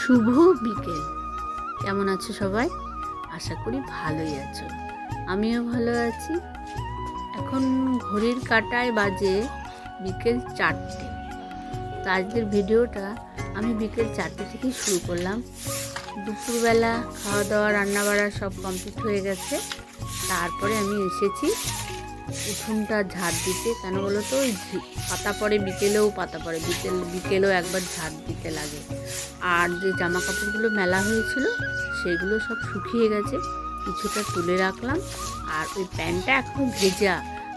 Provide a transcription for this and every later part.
শুভ বিকেল। কেমন আছো সবাই? আশা করি ভালোই আছো। আমিও ভালো আছি। এখন ঘড়ির কাটায় বাজে বিকেল চারটে। তো আজকের ভিডিওটা আমি বিকেল চারটে থেকেই শুরু করলাম। দুপুরবেলা খাওয়া দাওয়া রান্না বাড়া সব কমপ্লিট হয়ে গেছে। তারপরে আমি এসেছি উঠোনটা ঝাড় দিতে, কেন বলো তো? ওই পাতা পড়ে বিকেলেও পাতা পড়ে, বিকেল, বিকেলেও একবার ঝাড় দিতে লাগে। আর যে জামা কাপড়গুলো মেলা হয়েছিল, সেগুলো সব শুকিয়ে গেছে। কিছুটা তুলে রাখলাম। আর ওই প্যান্টটা এখনও ভেজা।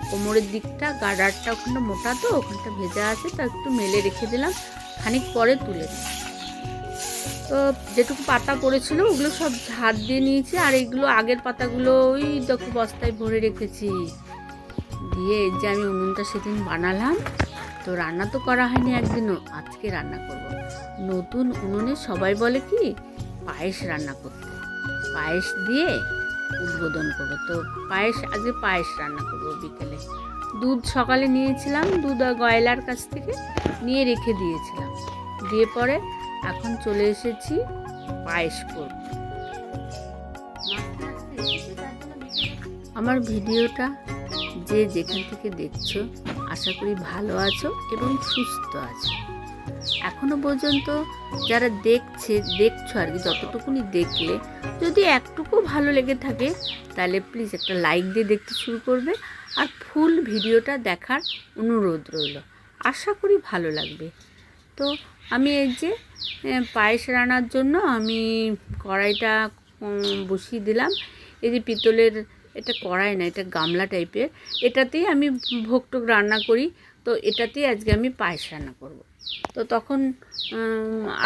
কোমরের দিকটা গার্ডারটা ওখানটা মোটা তো, ওখানটা ভেজা আছে, তা একটু মেলে রেখে দিলাম। খানিক পরে তুলে দিলাম তো যেটুকু পাতা পড়েছিল, ওগুলো সব ঝাড় দিয়ে নিয়েছি। আর এইগুলো আগের পাতাগুলো ওই দেখো বস্তায় ভরে রেখেছি। দিয়ে যে আমি উনুনটা সেদিন বানালাম, তো রান্না তো করা হয়নি একদিনও, আজকে রান্না করব। নতুন উনুনে সবাই বলে কি, পায়েস রান্না করতে। পায়েস দিয়ে উদ্বোধন করব। তো পায়েস, আজকে পায়েস রান্না করব বিকেলে। দুধ সকালে নিয়েছিলাম, দুধ গয়লার কাছ থেকে নিয়ে রেখে দিয়েছিলাম। দিয়ে পরে এখন চলে এসেছি পায়েস করব। আমার ভিডিওটা যে যেখান থেকে দেখছ, আশা করি ভালো আছো এবং সুস্থ আছো। এখনও পর্যন্ত যারা দেখছে, দেখছ আর কি, যতটুকুনি দেখলে, যদি একটুকু ভালো লেগে থাকে, তাহলে প্লিজ একটা লাইক দিয়ে দেখতে শুরু করবে আর ফুল ভিডিওটা দেখার অনুরোধ রইল। আশা করি ভালো লাগবে। তো আমি এই যে পায়েস রান্নার জন্য আমি কড়াইটা বসিয়ে দিলাম। এই যে পিতলের এটা কড়াই না, এটা গামলা টাইপের এটাতেই আমি ভোগ রান্না করি, তো এটাতেই আজকে আমি পায়েস রান্না করব। তো তখন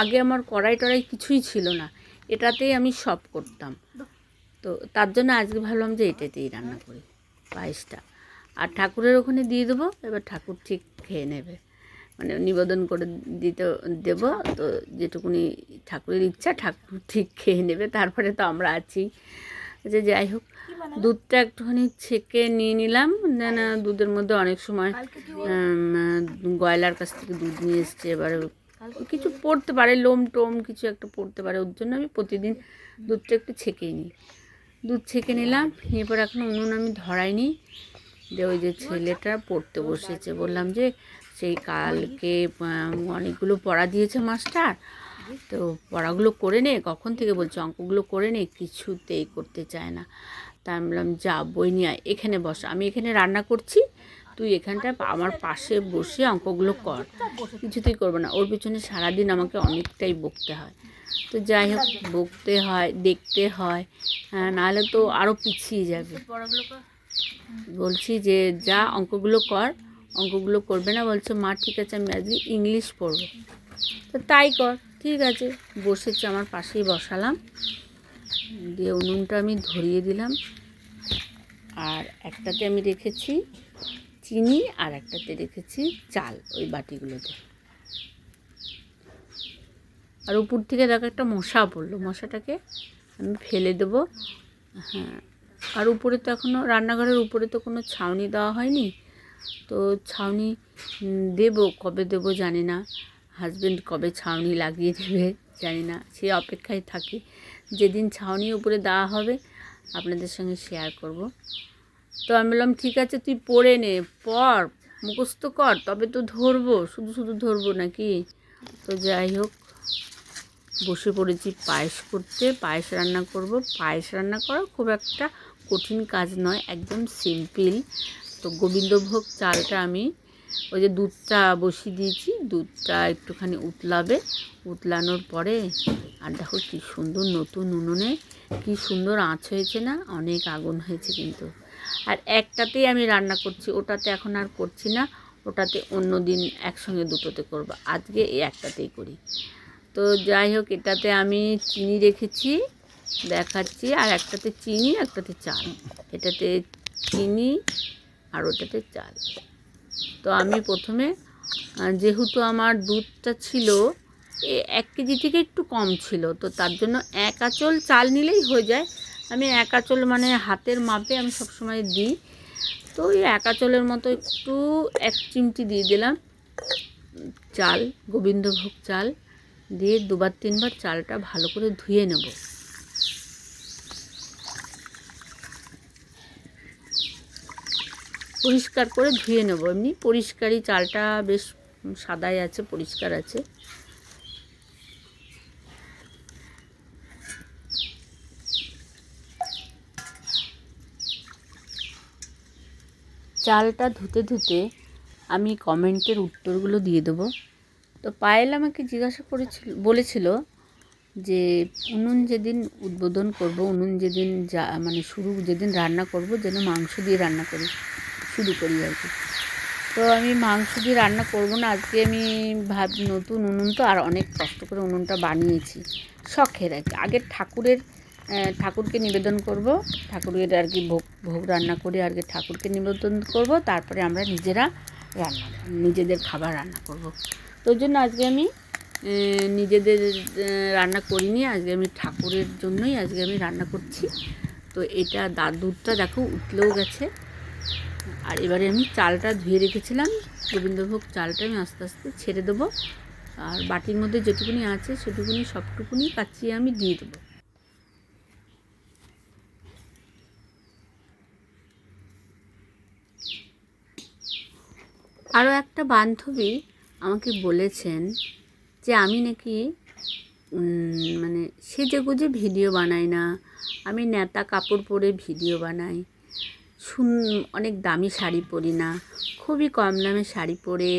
আগে আমার কড়াই টড়াই কিছুই ছিল না, এটাতেই আমি সব করতাম। তো তার জন্য আজকে ভাবলাম যে এটাতেই রান্না করি, পায়েসটা। আর ঠাকুরের ওখানে দিয়ে দেবো, এবার ঠাকুর ঠিক খেয়ে নেবে। মানে নিবেদন করে দিতে, দেব, তো যেটুকুনি ঠাকুরের ইচ্ছা, ঠাকুর ঠিক খেয়ে নেবে। তারপরে তো আমরা আছি। যে যাই হোক দুধটা একটুখানি ছেঁকে নিয়ে নিলাম। না না দুধের মধ্যে অনেক সময় গয়লার কাছ থেকে দুধ নিয়ে এসছে। এবারে কিছু পড়তে পারে লোম টোম কিছু একটা পড়তে পারে। ওর জন্য আমি প্রতিদিন দুধটা একটু ছেঁকেই নিই। দুধ ছেঁকে নিলাম। এরপর এখন উনুন আমি ধরাইনি। যে ওই যে ছেলেটা পড়তে বসেছে। বললাম যে সেই কালকে অনেকগুলো পড়া দিয়েছে মাস্টার। তো পড়াগুলো করে নে। কখন থেকে বলছে? অঙ্কগুলো করে নে। কিছুতেই করতে চায় না। তা আমি বললাম যা বই নিয়ে আয় এখানে বস আমি এখানে রান্না করছি তুই এখানটায় আমার পাশে বসে অঙ্কগুলো কর কিছুতেই করব না। ওর পিছনে সারাদিন আমাকে অনেকটাই বকতে হয়। তো যাই হোক বকতে হয় দেখতে হয় হ্যাঁ, নাহলে তো আরও পিছিয়ে যাবে। বলছি যে যা অঙ্কগুলো কর অঙ্কগুলো করবে না? বলছে মা ঠিক আছে আমি আজকে ইংলিশ পড়ব। তো তাই কর ঠিক আছে বসেছে আমার পাশেই বসালাম। দিয়ে উনুনটা আমি ধরিয়ে দিলাম। আর একটাতে আমি রেখেছি চিনি আর একটাতে রেখেছি চাল ওই বাটিগুলোতে। আর উপর থেকে দেখো একটা মশা পড়ল, মশাটাকে আমি ফেলে দেবো। হ্যাঁ আর উপরে তো এখনও রান্নাঘরের উপরে তো কোনো ছাউনি দেওয়া হয়নি। তো ছাউনি দেবো, কবে দেবো জানি না। হাজবেন্ড কবে ছাউনি লাগিয়ে দেবে জানি না, সে অপেক্ষায় থাকি। যেদিন ছাউনি উপরে দেওয়া হবে আপনাদের সঙ্গে শেয়ার করব। তো আমি বললাম, ঠিক আছে, তুই পড়ে নে পড় মুখস্থ কর, তবে তো ধরবো, শুধু শুধু ধরবো নাকি? তো যাই হোক, বসে পড়েছি পায়েস করতে, পায়েস রান্না করব। পায়েস রান্না করা খুব একটা কঠিন কাজ নয়, একদম সিম্পল তো গোবিন্দভোগ চালটা আমি ওই যে দুধটা বসিয়ে দিয়েছি, দুধটা একটুখানি উতলাবে। উতলানোর পরে, আর দেখো কী সুন্দর নতুন উনুনে কি সুন্দর আঁচ হয়েছে না, অনেক আগুন হয়েছে কিন্তু। আর একটাতেই আমি রান্না করছি, ওটাতে এখন আর করছি না, ওটাতে অন্য দিন একসঙ্গে দুটোতে করব। আজকে এই একটাতেই করি। তো যাই হোক, এটাতে আমি চিনি রেখেছি, দেখাচ্ছি, আর একটাতে চিনি, একটাতে চাল। এটাতে চিনি, আর ওটাতে চাল। তো আমি প্রথমে যেহেতু আমার দুধটা ছিল এক কেজি থেকে একটু কম ছিল, তো তার জন্য এক আঁচল চাল নিলেই হয়ে যায়। আমি এক আঁচল মানে হাতের মাপে আমি সবসময় দিই। তো ওই এক আঁচলের মতো একটু এক চিমটি দিয়ে দিলাম। চাল, গোবিন্দভোগ চাল দিয়ে দুবার, তিনবার চালটা ভালো করে ধুয়ে নেব। পরিষ্কার করে ধুয়ে নেব। এমনি পরিষ্কারই, চালটা বেশ সাদাই আছে, পরিষ্কার আছে। চালটা ধুতে ধুতে আমি কমেন্টের উত্তরগুলো দিয়ে দেবো। তো পায়েল আমাকে জিজ্ঞাসা করেছিল, বলেছিল যে উনুন যেদিন উদ্বোধন করব, উনুন যেদিন যা মানে শুরু, যেদিন রান্না করব, যেন মাংস দিয়ে রান্না করি। শুরু করি আর কি। তো আমি মাংস দিয়ে রান্না করব না, আজকে আমি ভাব নতুন উনুন তো, আর অনেক কষ্ট করে উনুনটা বানিয়েছি। শখের আর কি। আগের ঠাকুরের ঠাকুরকে নিবেদন করব, ঠাকুরের আর কি ভোগ ভোগ রান্না করে আর কি ঠাকুরকে নিবেদন করব, তারপরে আমরা নিজেরা রান্না, নিজেদের খাবার রান্না করব। তো জন্য আজকে আমি নিজেদের রান্না করিনি, আজকে আমি ঠাকুরের জন্যই আজকে আমি রান্না করছি। তো এটা দা দুধটা দেখো উঠলেও গেছে। আর এবারে আমি চালটা ধুয়ে রেখেছিলাম। গোবিন্দভোগ চালটা আমি আস্তে আস্তে ছেড়ে দেবো। আর বাটির মধ্যে যেটুকুনি আছে সেটুকুনি, সবটুকুনি কাচিয়ে আমি দিয়ে দেবো। আরও একটা বান্ধবী আমাকে বলেছেন যে আমি নাকি মানে সেজে গুজে ভিডিও বানাই না। আমি নেতা কাপড় পরে ভিডিও বানাই। শুন অনেক দামি শাড়ি পরি না। খুবই কম দামে শাড়ি পরে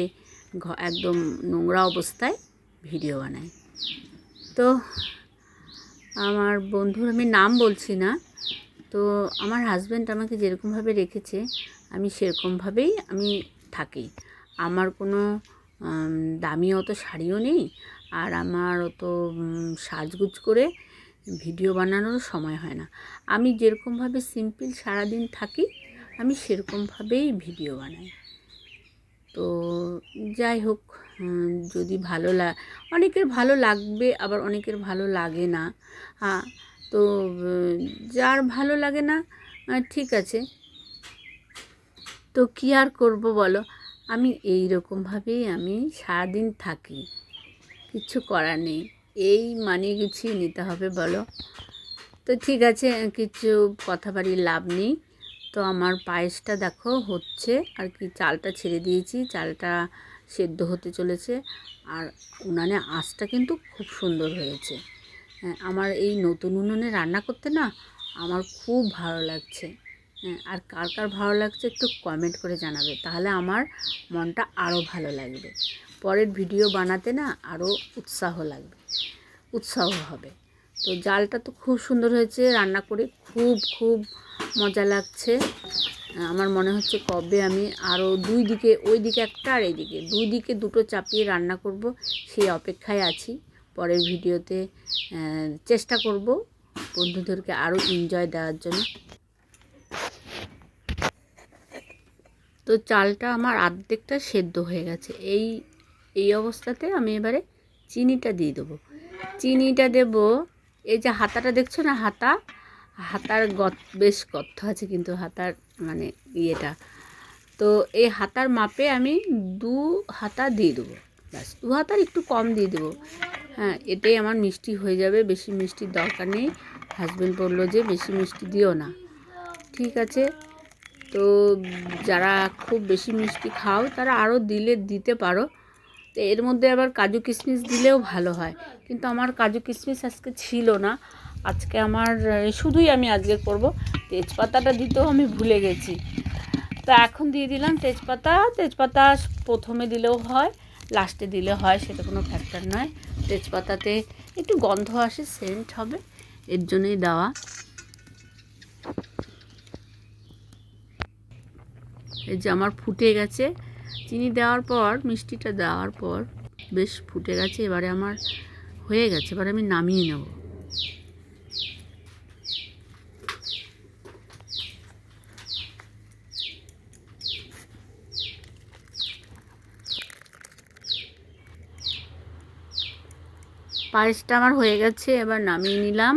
একদম নোংরা অবস্থায় ভিডিও বানাই। তো আমার বন্ধুর, আমি নাম বলছি না, তো আমার হাজব্যান্ড আমাকে যেরকমভাবে রেখেছে, আমি সেরকমভাবেই আমি থাকি। আমার কোনো দামি অত শাড়িও নেই, আর আমার অত সাজগুজ করে ভিডিও বানানোরও সময় হয় না। আমি যেরকমভাবে সিম্পল সারাদিন থাকি, আমি সেরকমভাবেই ভিডিও বানাই। তো যাই হোক যদি ভালো লা, অনেকের ভালো লাগবে, আবার অনেকের ভালো লাগে না। হ্যাঁ তো যার ভালো লাগে না ঠিক আছে। তো কী আর করব বলো? আমি এই রকমভাবেই আমি সারাদিন থাকি। কিছু করার নেই। এই মানিয়ে গুছিয়ে নিতে হবে, বলো। তো ঠিক আছে, কিছু কথা বাড়ি লাভ নেই। তো আমার পায়েসটা দেখো হচ্ছে, আর কি চালটা ছেড়ে দিয়েছি, চালটা সেদ্ধ হতে চলেছে। আর উনানে আঁচটা কিন্তু খুব সুন্দর হয়েছে। হ্যাঁ আমার এই নতুন উনুনে রান্না করতে না আমার খুব ভালো লাগছে। হ্যাঁ আর কার কার ভালো লাগছে একটু কমেন্ট করে জানাবে, তাহলে আমার মনটা আরও ভালো লাগবে। পরের ভিডিও বানাতে না আরও উৎসাহ লাগবে, উৎসাহ হবে। তো জালটা তো খুব সুন্দর হয়েছে, রান্না করে খুব খুব মজা লাগছে। আমার মনে হচ্ছে কবে আমি আরও দুই দিকে, ওই দিকে একটা আর এইদিকে, দুই দিকে দুটো চাপিয়ে রান্না করব, সেই অপেক্ষায় আছি। পরের ভিডিওতে চেষ্টা করব বন্ধুদেরকে আরও এনজয় দেওয়ার জন্য। তো চালটা আমার আর্ধেকটা সেদ্ধ হয়ে গেছে। এই এই অবস্থাতে আমি এবারে চিনিটা দিয়ে দেবো। চিনিটা দেব, এই যে হাতাটা দেখছ না হাতা? হাতার গত, বেশ গর্ত আছে কিন্তু হাতার মানে ইয়েটা। তো এই হাতার মাপে আমি দু হাতা দিয়ে দেবো। ব্যাস, দু হাতার একটু কম দিয়ে দেবো। হ্যাঁ এতেই আমার মিষ্টি হয়ে যাবে, বেশি মিষ্টির দরকার নেই। হাজব্যান্ড বলল যে বেশি মিষ্টি দিও না। ঠিক আছে? তো যারা খুব বেশি মিষ্টি খাও, তারা আরও দিলে দিতে পারো। তো এর মধ্যে আবার কাজু কিশমিশ দিলেও ভালো হয়। কিন্তু আমার কাজু কিশমিশ আজকে ছিল না। আজকে আমার শুধুই আমি আজকে করব। তেজপাতাটা দিতেও আমি ভুলে গেছি। তো এখন দিয়ে দিলাম তেজপাতা। তেজপাতা প্রথমে দিলেও হয়, লাস্টে দিলে হয়, সেটা কোনো ফ্যাক্টর নয়। তেজপাতাতে একটু গন্ধ আসে সেন্ট হবে, এর জন্যই দেওয়া। এই যে আমার ফুটে গেছে। চিনি দেওয়ার পর, মিষ্টিটা দেওয়ার পর বেশ ফুটে গেছে, এবারে আমার হয়ে গেছে, এবারে আমি নামিয়ে নেব। পায়েসটা আমার হয়ে গেছে, এবার নামিয়ে নিলাম।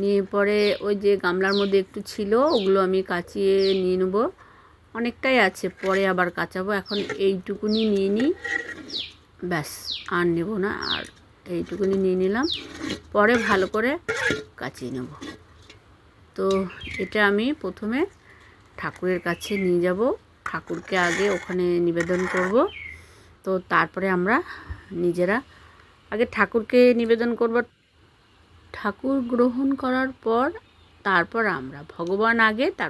নিয়ে পরে ওই যে গামলার মধ্যে একটু ছিল, ওগুলো আমি কাচিয়ে নিয়ে নেব। অনেকটাই আছে, পরে আবার কাচাবো। এখন এইটুকুনি নিয়ে নিই। ব্যাস, আর নেব না, আর এইটুকুনি নিয়ে নিলাম। পরে ভালো করে কাচিয়ে নেব। তো এটা আমি প্রথমে ঠাকুরের কাছে নিয়ে যাব। ঠাকুরকে আগে ওখানে নিবেদন করব। তো তারপরে আমরা নিজেরা, আগে ঠাকুরকে নিবেদন করব। ঠাকুর গ্রহণ করার পর তারপর আমরা, ভগবান আগে তার